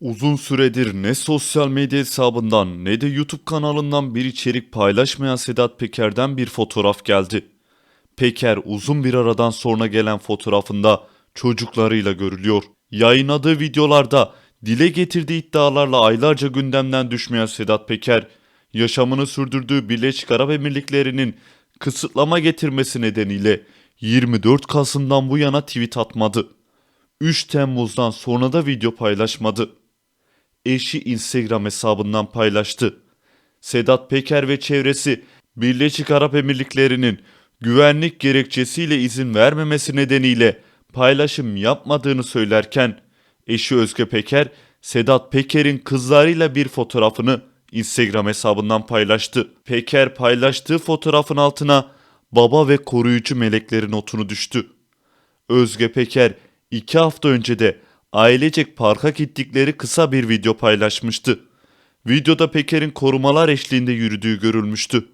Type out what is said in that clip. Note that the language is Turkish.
Uzun süredir ne sosyal medya hesabından ne de YouTube kanalından bir içerik paylaşmayan Sedat Peker'den bir fotoğraf geldi. Peker uzun bir aradan sonra gelen fotoğrafında çocuklarıyla görülüyor. Yayınladığı videolarda dile getirdiği iddialarla aylarca gündemden düşmeyen Sedat Peker, yaşamını sürdürdüğü Birleşik Arap Emirlikleri'nin kısıtlama getirmesi nedeniyle 24 Kasım'dan bu yana tweet atmadı. 3 Temmuz'dan sonra da video paylaşmadı. Eşi Instagram hesabından paylaştı. Sedat Peker ve çevresi Birleşik Arap Emirlikleri'nin güvenlik gerekçesiyle izin vermemesi nedeniyle paylaşım yapmadığını söylerken eşi Özge Peker Sedat Peker'in kızlarıyla bir fotoğrafını Instagram hesabından paylaştı. Peker paylaştığı fotoğrafın altına baba ve koruyucu melekleri notunu düştü. Özge Peker iki hafta önce de ailecek parka gittikleri kısa bir video paylaşmıştı. Videoda Peker'in korumalar eşliğinde yürüdüğü görülmüştü.